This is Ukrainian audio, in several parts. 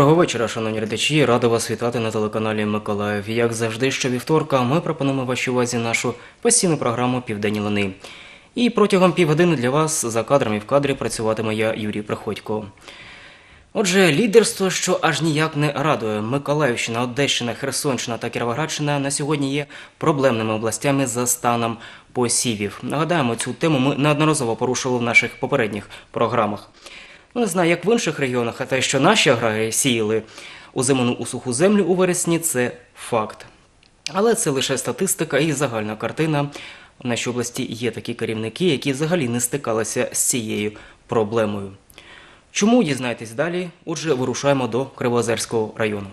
Доброго вечора, шановні глядачі. Радий вас вітати на телеканалі Миколаїв. Як завжди, щовівторка, ми пропонуємо вашій увазі нашу постійну програму Південні лани. І протягом півгодини для вас за кадром і в кадрі працюватиме я, Юрій Приходько. Отже, лідерство, що аж ніяк не радує. Миколаївщина, Одещина, Херсонщина та Кіровоградщина на сьогодні є проблемними областями за станом посівів. Нагадаємо, цю тему ми неодноразово порушували в наших попередніх програмах. Ну, не знаю, як в інших регіонах, а те, що наші аграрії сіяли узиману у суху землю у вересні, це факт. Але це лише статистика і загальна картина. В нашій області є такі керівники, які взагалі не стикалися з цією проблемою. Чому дізнаєтесь далі? Отже, вирушаємо до Кривозерського району.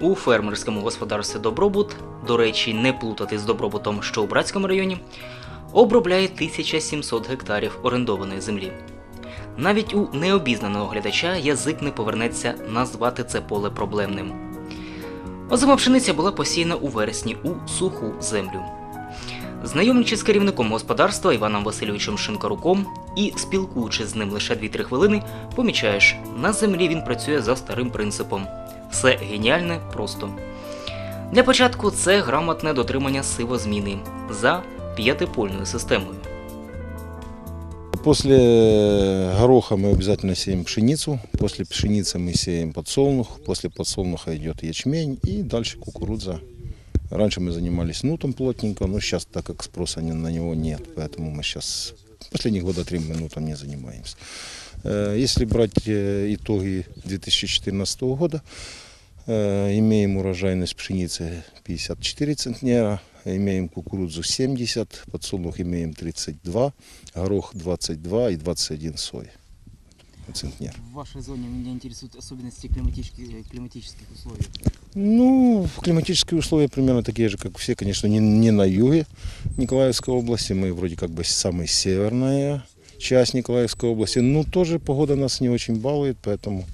У фермерському господарстві Добробут, до речі, не плутати з добробутом, що у Братському районі, обробляє 1700 гектарів орендованої землі. Навіть у необізнаного глядача язик не повернеться назвати це поле проблемним. Озима пшениця була посіяна у вересні у суху землю. Знайомлячись з керівником господарства Іваном Васильовичем Шинкаруком і спілкуючись з ним лише 2-3 хвилини, помічаєш, на землі він працює за старим принципом. Все геніальне просто. Для початку це грамотне дотримання сивозміни за п'ятипольною системою. После гороха мы обязательно сеем пшеницу, после пшеницы мы сеем подсолнух, после подсолнуха идет ячмень и дальше кукуруза. Раньше мы занимались нутом плотненько, но сейчас, так как спроса ни- на него нет, поэтому мы сейчас последние года три мы нутом не занимаемся. Э, Если брать э, итоги 2014 года, э, имеем урожайность пшеницы 54 центнера, имеем кукурузу 70, подсолнух имеем 32, горох 22 и 21 сои. Центнер. В вашей зоне меня интересуют особенности климатических, климатических условий. Ну, климатические условия примерно такие же, как все, конечно, не, не на юге Николаевской области, мы вроде как бы самая северная часть Николаевской области, но тоже погода нас не очень балует, поэтому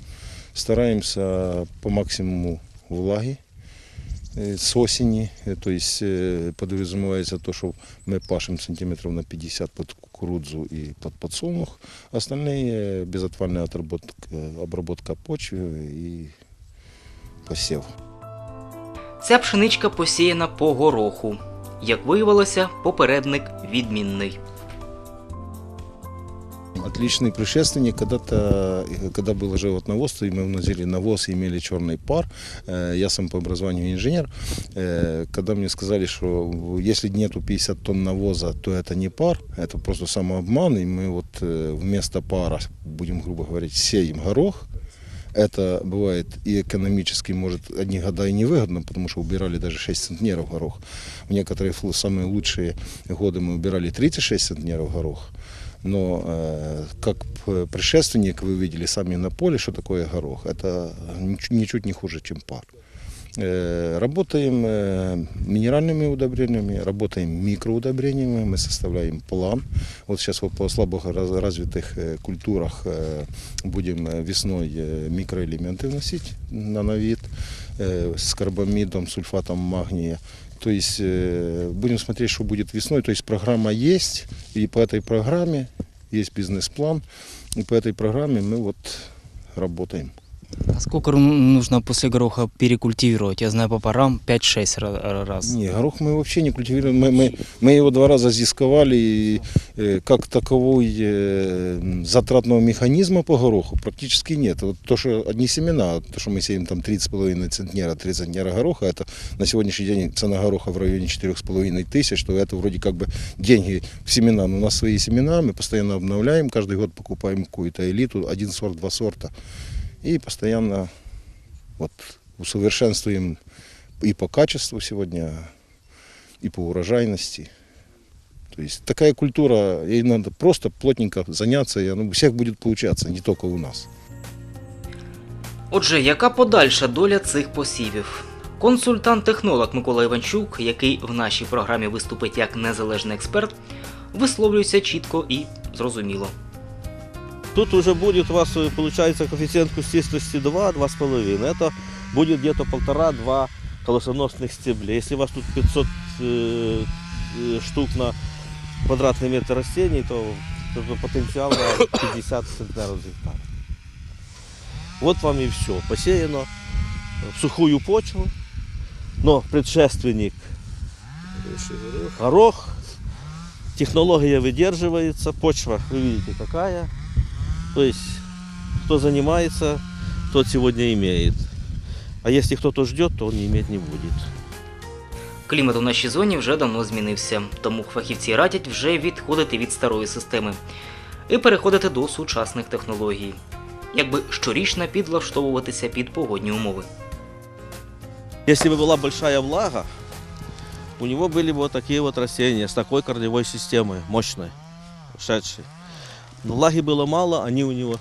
стараемся по максимуму влаги э, с осени, Э, то есть э, подразумевается то, что мы пашем сантиметров на 50 под кукурузу и под подсолнух, остальные э, безотвальная отработка, э, обработка почвы и посев. Ця пшеничка посіяна по гороху. Як виявилося, попередник відмінний. Отличный предшественник, когда-то, э, когда было животноводство, и мы вносили навоз и имели черный пар, э, я сам по образованию инженер, э, когда мне сказали, что если нету 50 тонн навоза, то это не пар, это просто самообман, и мы вот э, вместо пара, будем грубо говорить, сеем горох, это бывает и экономически, может, одни года и невыгодно, потому что убирали даже 6 центнеров горох. В некоторые фл- самые лучшие годы мы убирали 36 центнеров горох. Но э, как п- предшественник вы видели сами на поле, что такое горох. Это нич- ничуть не хуже, чем пар. Э, Работаем э, минеральными удобрениями, работаем микроудобрениями, мы составляем план. Вот сейчас вот по слабо раз- развитых э, культурах э, будем э, весной э, микроэлементы вносить на навид э, с карбамидом, сульфатом магния. То есть э, будем смотреть, что будет весной. То есть программа есть, и по этой программе есть бизнес-план, и по этой программе мы вот работаем. А сколько нужно после гороха перекультивировать? Я знаю по парам 5-6 ра- раз. Не, горох мы вообще не культивируем. Мы, мы, мы его два раза зисковали, и э, как таковой э, затратного механизма по гороху практически нет. Вот то, что одни семена, то, что мы сеем там 30,5 центнера, 3 центнера гороха, это на сегодняшний день цена гороха в районе 4,5 тысяч, то это вроде как бы деньги в семена. Но у нас свои семена, мы постоянно обновляем, каждый год покупаем какую-то элиту, один сорт, два сорта. И постоянно вот усовершенствуем и по качеству сегодня, и по урожайности. То есть такая культура, ей надо просто плотненько заняться, и оно у всех будет получаться, не только у нас. Отже, яка подальша доля цих посівів? Консультант-технолог Микола Іванчук, який в нашій програмі виступить як незалежний експерт, висловлюється чітко і зрозуміло. Тут уже будет у вас, э, получается, коэффициент кустистости 2, 2,5. Это будет где-то полтора-два колосоносных стебля. Если у вас тут 500 э, э, штук на квадратный метр растений, то, то потенциал на 50 центнеров с гектара. Вот вам и все. Посеяно в сухую почву, но предшественник горох, технология выдерживается, почва, вы видите, какая. То есть, кто занимается, тот сегодня имеет. А если кто-то ждет, то он иметь не будет. Клімат у нашій зоні вже давно змінився, тому фахівці радять вже відходити від старої системи і переходити до сучасних технологій, якби щорічно підлаштовуватися під погодні умови. Если бы была большая влага, у него были бы вот такие вот растения с такой корневой системой, мощной, шедшей. Но влаги было мало, они у него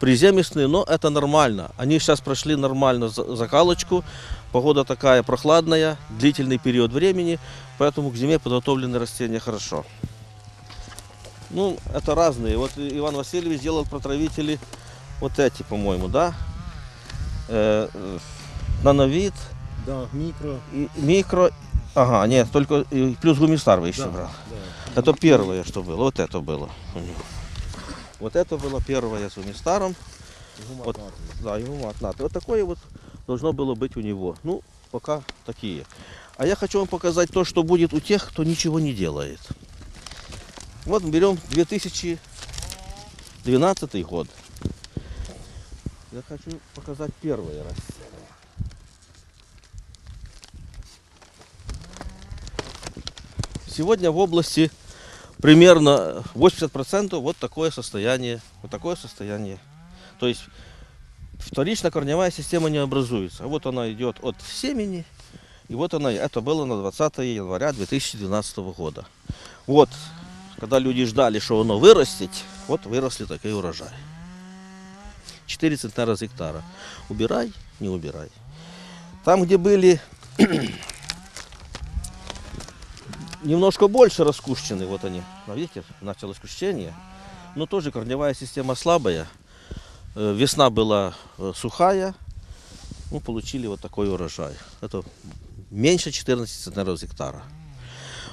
приземистые, но это нормально. Они сейчас прошли нормально за- закалочку, погода такая прохладная, длительный период времени, поэтому к зиме подготовлены растения хорошо. Ну, это разные. Вот и- Иван Васильевич сделал протравители вот эти, по-моему, да? Э, э, нановид, Да, микро. и микро. Ага, нет, только и плюс гумистар вы еще брал. Это первое, что было. Вот это было у него. Вот это было первое с гумистаром. Вот, да, и гумат натрий. Вот такое вот должно было быть у него. Ну, пока такие. А я хочу вам показать то, что будет у тех, кто ничего не делает. Вот берем 2012 год. Я хочу показать первое растение. Сегодня в области примерно 80% вот такое состояние. Вот такое состояние. То есть вторично корневая система не образуется. Вот она идет от семени. И вот она, это было на 20 января 2012 года. Вот, когда люди ждали, что оно вырастет, вот выросли такие урожаи. 4 центнера с гектара. Убирай, не убирай. Там, где были немножко больше раскущены, вот они, а видите, началось кущение, но тоже корневая система слабая. Э, Весна была э, сухая, ну, получили вот такой урожай. Это меньше 14 центнеров с гектара.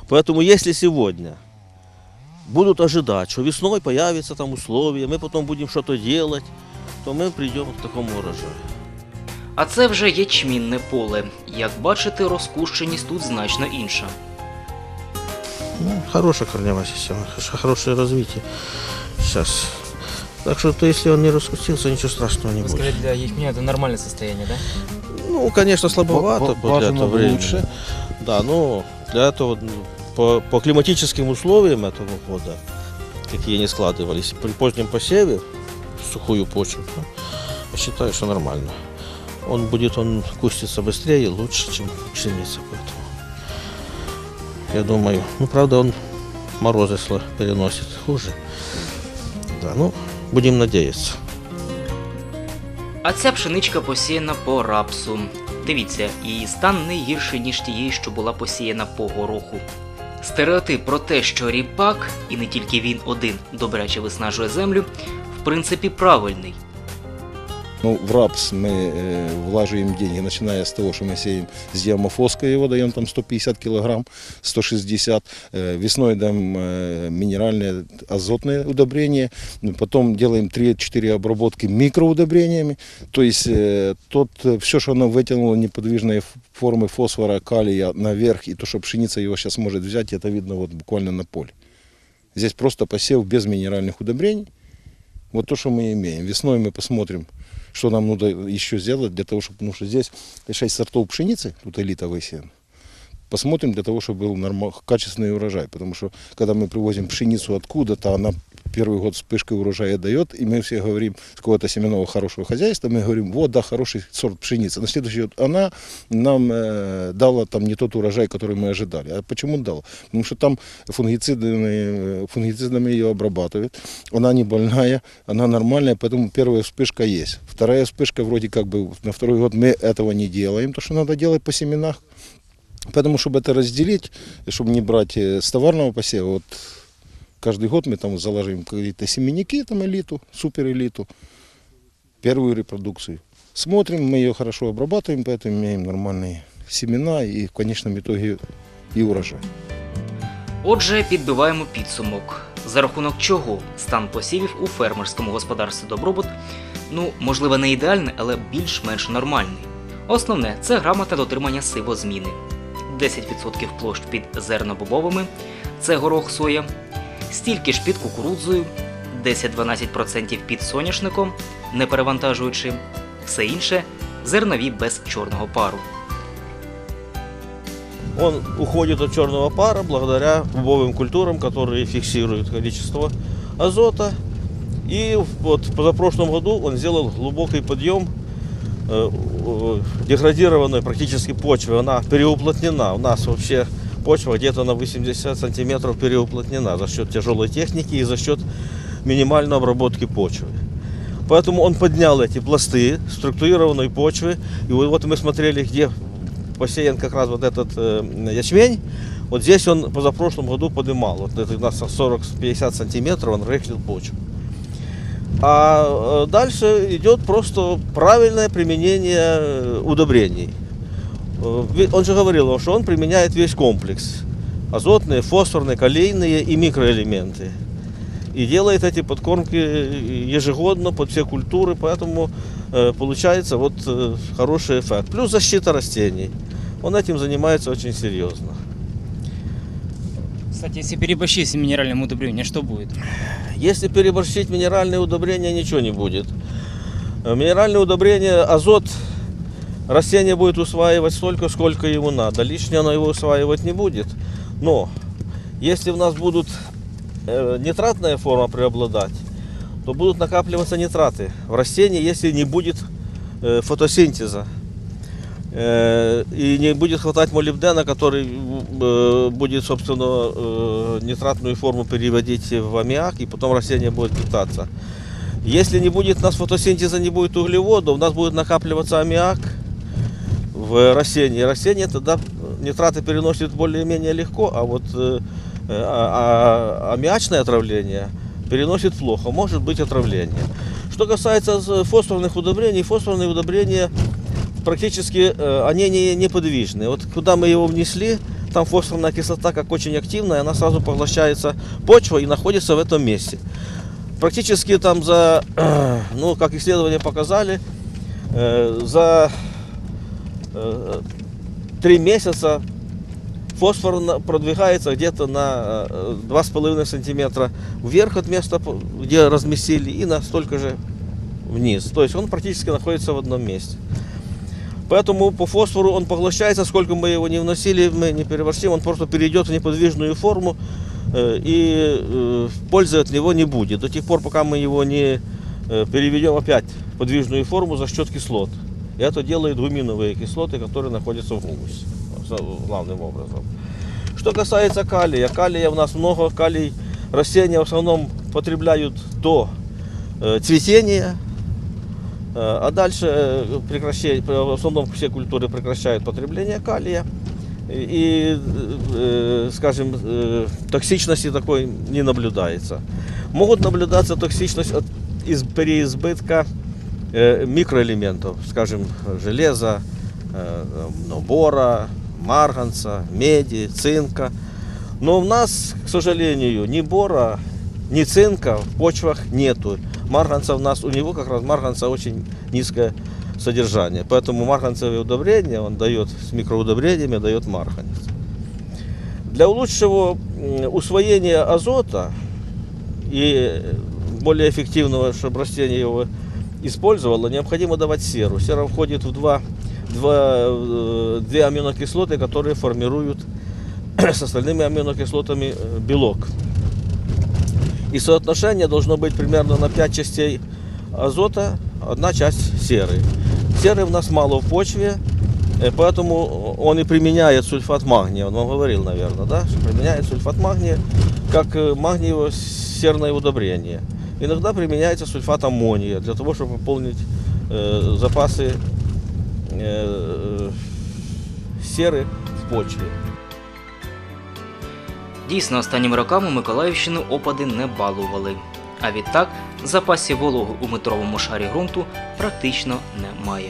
Поэтому если сегодня будут ожидать, что весной появятся там условия, мы потом будем что-то делать, то мы придем к такому урожаю. А це вже ячмінне поле. Як бачите, розкущеність тут значно інша. Ну, хорошая корневая система, хорошее развитие. Сейчас. Так что, то, если он не раскустился, ничего страшного не Вы будет. сказали, для ячменя это нормальное состояние, да? Ну, конечно, слабовато Ба- для этого времени. лучше. Да, но для этого по, по климатическим условиям этого года, какие они складывались, при позднем посеве в сухую почву, ну, я считаю, что нормально. Он будет, он кустится быстрее и лучше, чем пшеница, поэтому я думаю, ну, правда, он морозы переносит хуже. Да, ну, будем надеяться. А ця пшеничка посіяна по рапсу. Дивіться, її стан не гірший, ніж тієї, що була посіяна по гороху. Стереотип про те, що ріпак, і не тільки він один добряче виснажує землю, в принципі правильний. Ну, в рапс мы э, влаживаем деньги, начиная с того, что мы сеем с диамофоской, его даем там 150 килограмм, 160. Э, весной даем э, минеральные азотные удобрения, ну, потом делаем 3-4 обработки микроудобрениями. То есть э, тот, все, что оно вытянуло неподвижные ф- формы фосфора, калия наверх, и то, что пшеница его сейчас может взять, это видно вот буквально на поле. Здесь просто посев без минеральных удобрений. Вот то, что мы имеем. Весной мы посмотрим, что нам надо еще сделать для того, чтобы, потому что здесь 6 сортов пшеницы, тут элита высеяна. Посмотрим для того, чтобы был норма- качественный урожай. Потому что когда мы привозим пшеницу откуда-то, она первый год вспышкой урожая дает, и мы все говорим с какого-то семенного хорошего хозяйства, мы говорим, вот, да, хороший сорт пшеницы. На следующий год она нам э, дала там не тот урожай, который мы ожидали. А почему дала? Потому что там фунгицидами, э, фунгицидами ее обрабатывают, она не больная, она нормальная, поэтому первая вспышка есть. Вторая вспышка вроде как бы на второй год мы этого не делаем, то, что надо делать по семенах. Поэтому, чтобы это разделить, и чтобы не брать э, с товарного посева, вот каждый год мы там заложим какие-то семенники, там элиту, супер элиту, первую репродукцию. Смотрим, мы ее хорошо обрабатываем, поэтому имеем нормальные семена и в конечном итоге и урожай. Отже, підбиваємо підсумок. за рахунок чого стан посівів у фермерському господарстві Добробут, ну, можливо, не ідеальний, але більш-менш нормальний. Основне це грамотне дотримання сивозміни. 10% площ під зернобобовими це горох соя, стільки ж під кукурудзою, 10-12% під соняшником, не перевантажуючи, все інше зернові без чорного пару. Он уходит от черного пара благодаря бобовым культурам, которые фиксируют количество азота. И вот в позапрошлом году он сделал глубокий подъем э, э, деградированной практически почвы. Она переуплотнена. У нас вообще почва где-то на 80 сантиметров переуплотнена за счет тяжелой техники и за счет минимальной обработки почвы. Поэтому он поднял эти пласты структурированной почвы. И вот мы смотрели, где посеян как раз вот этот э, ячмень. Вот здесь он позапрошлом году подымал. Вот это у нас 40-50 сантиметров он рыхлил почву. А э, дальше идет просто правильное применение э, удобрений. Э, Он же говорил, что он применяет весь комплекс. Азотные, фосфорные, калийные и микроэлементы. И делает эти подкормки ежегодно под все культуры, поэтому э, получается вот э, хороший эффект. Плюс защита растений. Он этим занимается очень серьезно. Кстати, если переборщить с минеральным удобрением, что будет? Если переборщить минеральные удобрения, ничего не будет. Э, Минеральные удобрения, азот растение будет усваивать столько, сколько ему надо. Лишнее оно его усваивать не будет. Но если у нас будут э, нитратная форма преобладать, то будут накапливаться нитраты в растении, если не будет э, фотосинтеза. Э, И не будет хватать молибдена, который будет, собственно, нитратную форму переводить в аммиак, и потом растение будет питаться. Если не будет у нас фотосинтеза, не будет углеводов, у нас будет накапливаться аммиак в растении. Растение тогда нитраты переносит более-менее легко, а вот э, э, а- а- аммиачное отравление переносит плохо, может быть отравление. Что касается фосфорных удобрений, фосфорные удобрения практически э, они не, неподвижны. Вот куда мы его внесли, там фосфорная кислота как очень активная, она сразу поглощается почвой и находится в этом месте. Практически там за, ну, как исследования показали, э, за э, три месяца фосфор продвигается где-то на э, 2,5 сантиметра вверх от места, где разместили, и на столько же вниз. То есть он практически находится в одном месте. Поэтому по фосфору он поглощается, сколько мы его не вносили, мы не переборщим, он просто перейдет в неподвижную форму э, и э, пользы от него не будет. До тех пор, пока мы его не э, переведем опять в подвижную форму за счет кислот. И это делают гуминовые кислоты, которые находятся в гумусе, главным образом. Что касается калия, калия у нас много, калий растения в основном потребляют до э, цветения, Э, А дальше э, прекращение, в основном все культуры прекращают потребление калия. И, э, скажем, э, токсичности такой не наблюдается. Могут наблюдаться токсичность от из переизбытка микроэлементов, скажем, железа, э, бора, марганца, меди, цинка. Но у нас, к сожалению, ни бора, ни цинка в почвах нету. Марганца у нас, у него как раз марганца очень низкое содержание. Поэтому марганцевые удобрения он дает с микроудобрениями, дает марганец. Для лучшего усвоения азота и более эффективного, чтобы растение его использовало, необходимо давать серу. Сера входит в два, два, э, две аминокислоты, которые формируют с остальными аминокислотами э, белок. И соотношение должно быть примерно на 5 частей азота, одна часть серы. Серы у нас мало в почве, э, поэтому он и применяет сульфат магния. Он вам говорил, наверное, да? Что применяет сульфат магния как магниево серное удобрение. Иногда применяется сульфат аммония для того, чтобы пополнить э, запасы э, серы в почве. Дійсно, останніми роками Миколаївщину опади не балували. А відтак запасів вологи у метровому шарі ґрунту практично немає.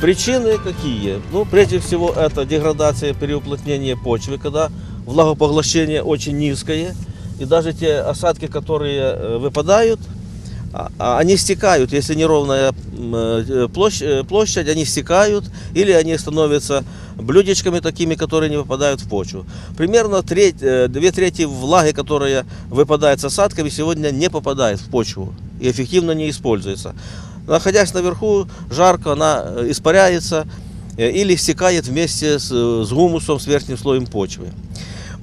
Причины какие? Ну, прежде всего, это деградация, переуплотнение почвы, когда влагопоглощение очень низкое. И даже те осадки, которые э, выпадают, а- а они стекают. Если неровная э, площадь, э, площадь, они стекают или они становятся блюдечками такими, которые не попадают в почву. Примерно треть, две трети влаги, которая выпадает с осадками, сегодня не попадает в почву и эффективно не используется. Находясь наверху, жарко, она испаряется или стекает вместе с, с гумусом, с верхним слоем почвы.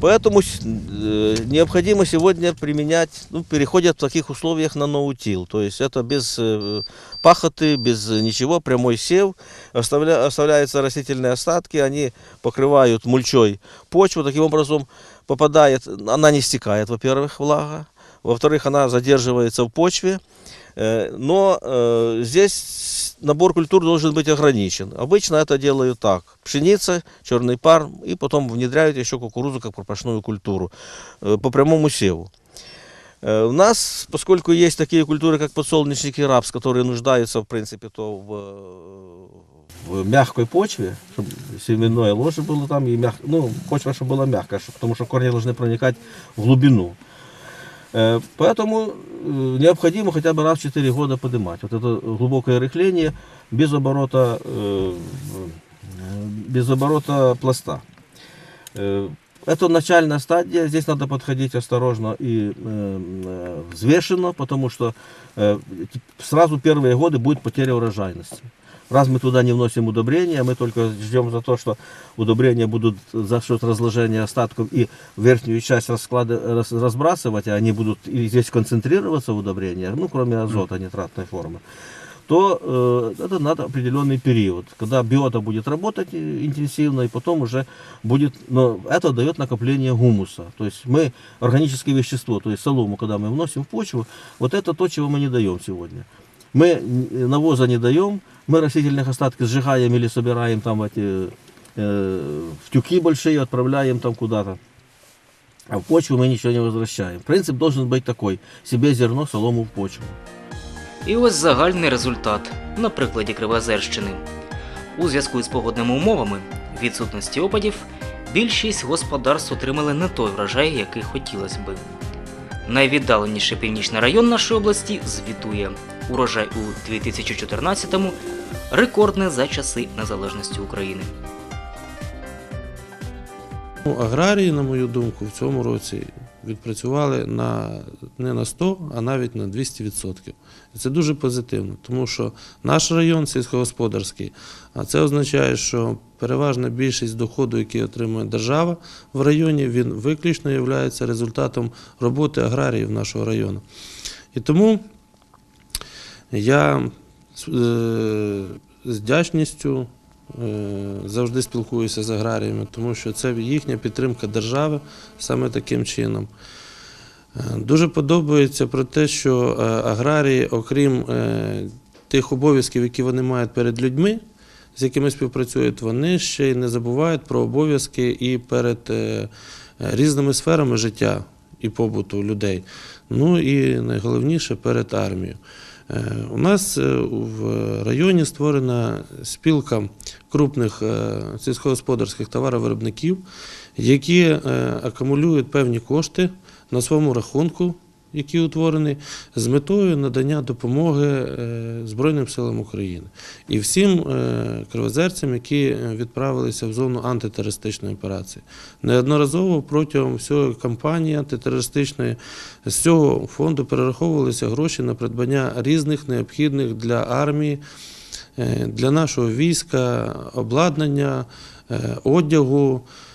Поэтому с- э, необходимо сегодня применять, ну, переходят в таких условиях на ноутил. То есть это без э, пахоты, без ничего, прямой сев. Оставля, оставляются растительные остатки, они покрывают мульчой почву. Таким образом попадает, она не стекает, во-первых, влага. Во-вторых, она задерживается в почве. Э, Но э, здесь набор культур должен быть ограничен. Обычно это делают так. Пшеница, черный пар, и потом внедряют еще кукурузу как пропашную культуру э, по прямому севу. Э, У нас, поскольку есть такие культуры, как подсолнечник и рапс, которые нуждаются, в принципе, то в, э, в мягкой почве, чтобы семенное ложе было там, и мяг... ну, почва, чтобы была мягкая, чтоб- потому что корни должны проникать в глубину. Э, Поэтому э, необходимо хотя бы раз в 4 года поднимать. Вот это глубокое рыхление без оборота, э, э, без оборота пласта. Э, Это начальная стадия, здесь надо подходить осторожно и э, э, взвешенно, потому что э, сразу первые годы будет потеря урожайности. Раз мы туда не вносим удобрения, мы только ждем за то, что удобрения будут за счет разложения остатков и верхнюю часть расклада, раз- разбрасывать, а они будут и здесь концентрироваться в удобрениях, ну, кроме азота, нитратной формы, то э, это надо определенный период, когда биота будет работать э, интенсивно, и потом уже будет, но это дает накопление гумуса. То есть мы органическое вещество, то есть солому, когда мы вносим в почву, вот это то, чего мы не даем сегодня. Мы н- навоза не даем, мы растительных остатки сжигаем или собираем там в эти э, в тюки большие, отправляем там куда-то. А в почву мы ничего не возвращаем. Принцип должен быть такой: себе зерно, солому в почву. І ось загальний результат на прикладі Кривозерщини. У зв'язку із погодними умовами, відсутності опадів, більшість господарств отримали не той врожай, який хотілося би. Найвіддаленіший північний район нашої області звітує урожай у 2014-му рекордний за часи незалежності України. Ну, аграрії, на мою думку, в цьому році відпрацювали на, не на 100, а навіть на 200%. І це дуже позитивно, тому що наш район сільськогосподарський, а це означає, що переважна більшість доходу, який отримує держава в районі, він виключно є результатом роботи аграріїв нашого району. І тому я е, з вдячністю е, завжди спілкуюся з аграріями, тому що це їхня підтримка держави саме таким чином. Е, Дуже подобається про те, що аграрії, окрім тих обов'язків, які вони мають перед людьми, з якими співпрацюють, вони ще й не забувають про обов'язки і перед різними сферами життя і побуту людей. Ну і найголовніше перед армією. Е, У нас е, в районі створена спілка крупних е, сільськогосподарських товаровиробників, які акумулюють певні кошти на своєму рахунку, який утворений, з метою надання допомоги е, Збройним силам України і всім е, кривозерцям, які відправилися в зону антитерористичної операції. Неодноразово протягом всієї кампанії антитерористичної з цього фонду перераховувалися гроші на придбання різних необхідних для армії, е, для нашого війська, обладнання, е, одягу, е,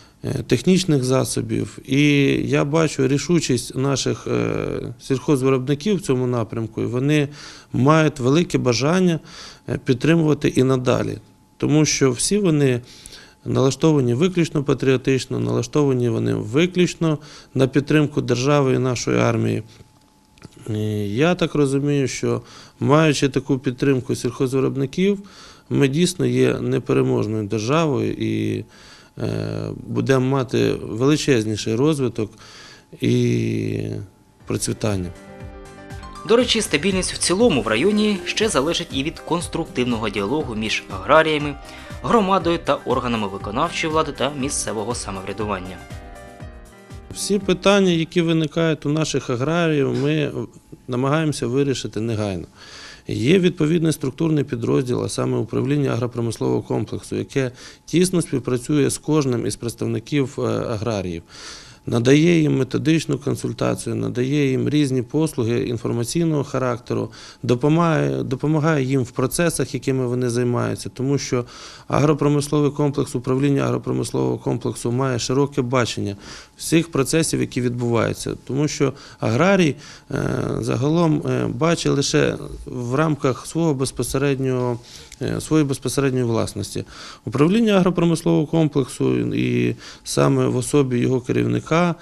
технічних засобів. І я бачу рішучість наших е, сільхозвиробників в цьому напрямку, і вони мають велике бажання е, підтримувати і надалі, тому що всі вони. Налаштовані виключно патріотично, налаштовані вони виключно на підтримку держави і нашої армії. І я так розумію, що маючи таку підтримку сільхозвиробників, ми дійсно є непереможною державою і е, будемо мати величезніший розвиток і процвітання. До речі, стабільність в цілому в районі ще залежить і від конструктивного діалогу між аграріями, громадою та органами виконавчої влади та місцевого самоврядування. Всі питання, які виникають у наших аграріїв, ми намагаємося вирішити негайно. Є відповідний структурний підрозділ, а саме управління агропромислового комплексу, яке тісно співпрацює з кожним із представників е, аграріїв. Надає їм методичну консультацію, надає їм різні послуги інформаційного характеру, допомагає, допомагає їм в процесах, якими вони займаються, тому що агропромисловий комплекс, управління агропромислового комплексу має широке бачення всіх процесів, які відбуваються, тому що аграрій е, загалом е, бачить лише в рамках свого безпосереднього е, своєї безпосередньої власності. Управління агропромислового комплексу і саме в особі його керівника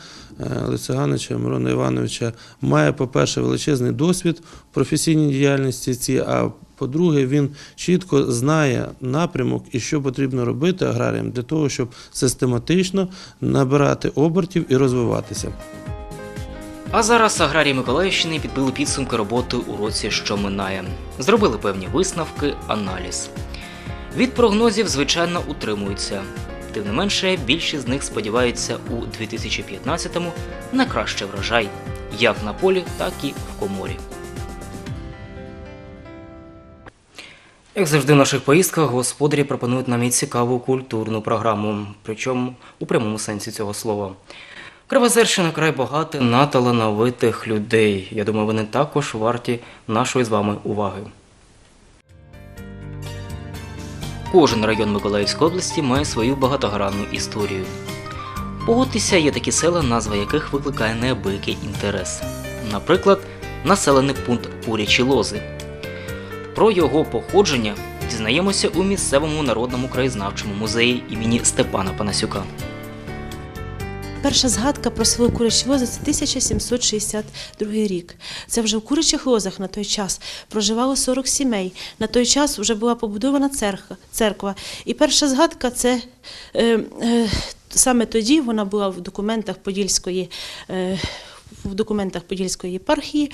Лицеганича Мирона Івановича має, по-перше, величезний досвід професійній діяльності, ці, а по-друге, він чітко знає напрямок і що потрібно робити аграріям для того, щоб систематично набирати обертів і розвиватися. А зараз аграрії Миколаївщини підбили підсумки роботи у році, що минає. Зробили певні висновки, аналіз. Від прогнозів, звичайно, утримуються. Тим не менше, більшість з них сподіваються у 2015-му на кращий врожай, як на полі, так і в коморі. Як завжди в наших поїздках, господарі пропонують нам і цікаву культурну програму, причому у прямому сенсі цього слова. Кривозерщина край багатий на талановитих людей. Я думаю, вони також варті нашої з вами уваги. Кожен район Миколаївської області має свою багатогранну історію. Погодьтеся, є такі села, назва яких викликає неабиякий інтерес. Наприклад, населений пункт Курячі Лози. Про його походження дізнаємося у місцевому народному краєзнавчому музеї імені Степана Панасюка. Перша згадка про село Курячі Лози це 1762 рік. Це вже в Курячих Лозах на той час проживало 40 сімей. На той час вже була побудована церква. І перша згадка це е, е, саме тоді вона була в документах Подільської, е, в документах Подільської єпархії.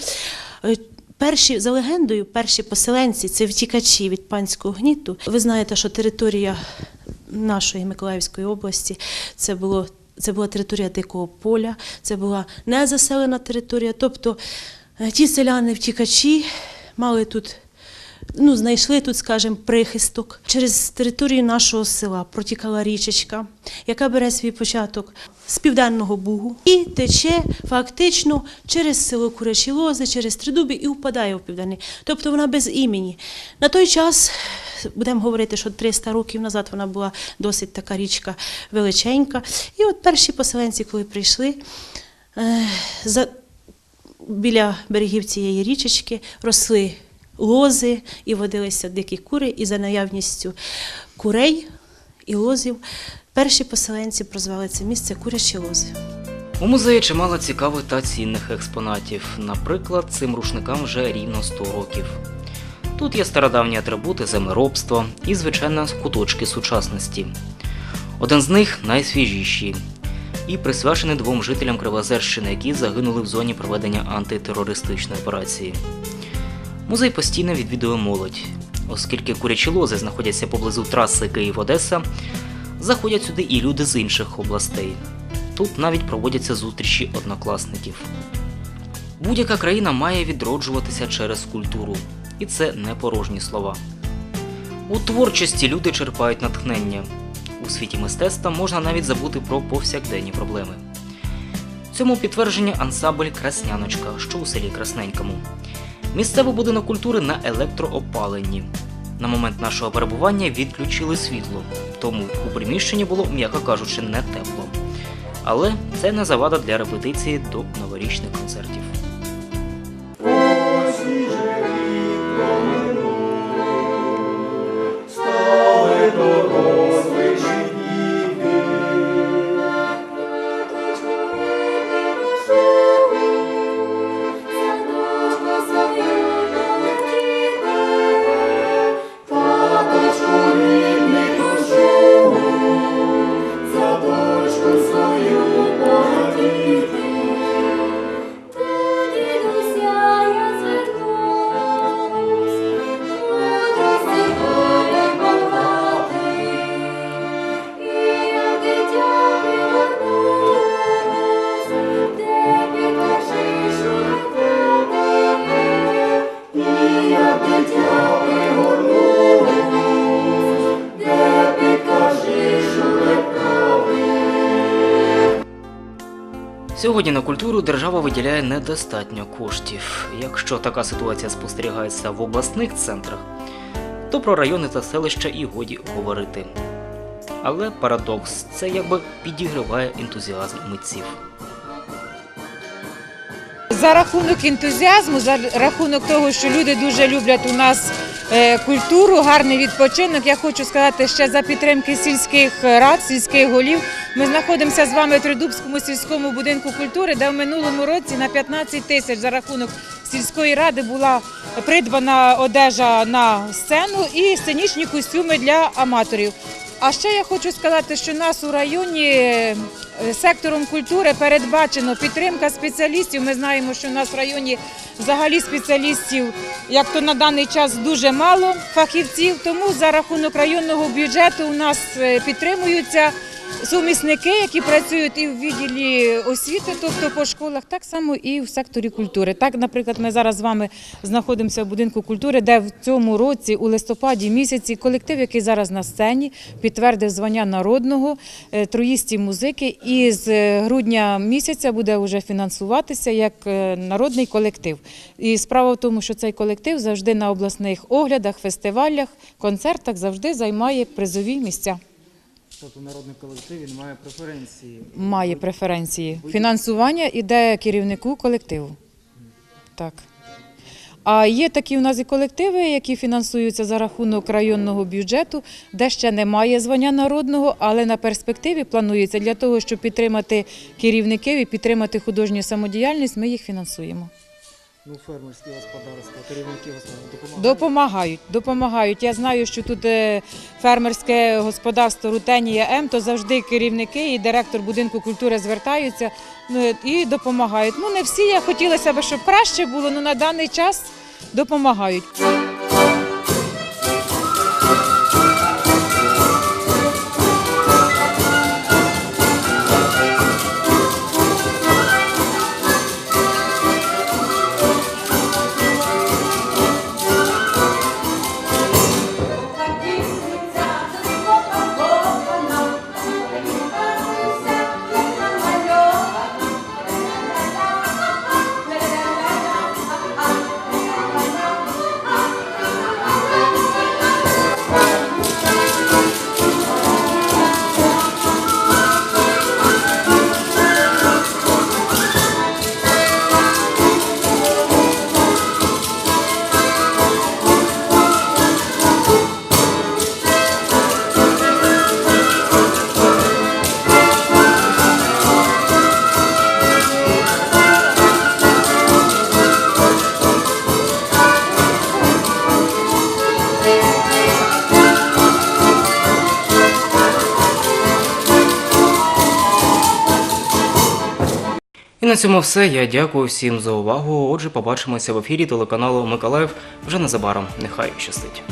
Перші за легендою, перші поселенці це втікачі від панського гніту. Ви знаєте, що територія нашої Миколаївської області це було. Це була територія дикого поля, це була незаселена територія. Тобто е, ті селяни-втікачі мали тут, ну, знайшли тут, скажімо, прихисток. Через територію нашого села протікала річечка, яка бере свій початок з південного бугу і тече фактично через село Курячі Лози, через Тридубі і впадає в південний. Тобто вона без імені. На той час будемо говорити, що 300 років назад вона була досить така річка величенька. І от перші поселенці, коли прийшли, е, біля берегів цієї річечки росли лози і водилися дикі кури, і за наявністю курей і лозів перші поселенці прозвали це місце Курячі лози. У музеї чимало цікавих та цінних експонатів. Наприклад, цим рушникам вже рівно 100 років. Тут є стародавні атрибути землеробства і, звичайно, куточки сучасності. Один з них найсвіжіший і присвячений двом жителям Кривозерщини, які загинули в зоні проведення антитерористичної операції. Музей постійно відвідує молодь, оскільки курячі лози знаходяться поблизу траси Київ-Одеса, заходять сюди і люди з інших областей. Тут навіть проводяться зустрічі однокласників. Будь-яка країна має відроджуватися через культуру, і це не порожні слова. У творчості люди черпають натхнення. У світі мистецтва можна навіть забути про повсякденні проблеми. Цьому підтвердження ансамбль Красняночка, що у селі Красненькому. Місцевий будинок культури на електроопаленні. На момент нашого перебування відключили світло, тому у приміщенні було, м'яко кажучи, не тепло. Але це не завада для репетиції до новорічних концертів. Культуру держава виділяє недостатньо коштів. Якщо така ситуація спостерігається в обласних центрах, то про райони та селища і годі говорити. Але парадокс це якби підігриває ентузіазм митців. За рахунок ентузіазму, за рахунок того, що люди дуже люблять у нас культуру, гарний відпочинок. Я хочу сказати ще за підтримки сільських рад, сільських голів. Ми знаходимося з вами в Тридубському сільському будинку культури, де в минулому році на 15 тисяч за рахунок сільської ради була придбана одежа на сцену і сценічні костюми для аматорів. А ще я хочу сказати, що нас у районі е, сектором культури передбачено підтримка спеціалістів. Ми знаємо, що у нас в районі взагалі спеціалістів, як то на даний час дуже мало фахівців. Тому за рахунок районного бюджету у нас е, підтримуються сумісники, які працюють і в відділі освіти, тобто по школах, так само і в секторі культури. Так, наприклад, ми зараз з вами знаходимося в будинку культури, де в цьому році, у листопаді місяці, колектив, який зараз на сцені, підтвердив звання народного е, троїсті музики, і з е, грудня місяця буде вже фінансуватися як е, народний колектив. І справа в тому, що цей колектив завжди на обласних оглядах, фестивалях, концертах завжди займає призові місця. Тобто народний колектив він має преференції. Має преференції. Фінансування іде керівнику колективу. Так. А є такі у нас і колективи, які фінансуються за рахунок районного бюджету, де ще немає звання народного, але на перспективі планується для того, щоб підтримати керівників і підтримати художню самодіяльність, ми їх фінансуємо. Ну, фермерські господарства, керівники господарства допомагають. Допомагають, допомагають. Я знаю, що тут е, фермерське господарство Рутенія М, то завжди керівники і директор будинку культури звертаються ну, і допомагають. Ну не всі, я хотілося б, щоб краще було, але на даний час допомагають. На цьому все. Я дякую всім за увагу. Отже, побачимося в ефірі телеканалу Миколаїв вже незабаром. Нехай щастить.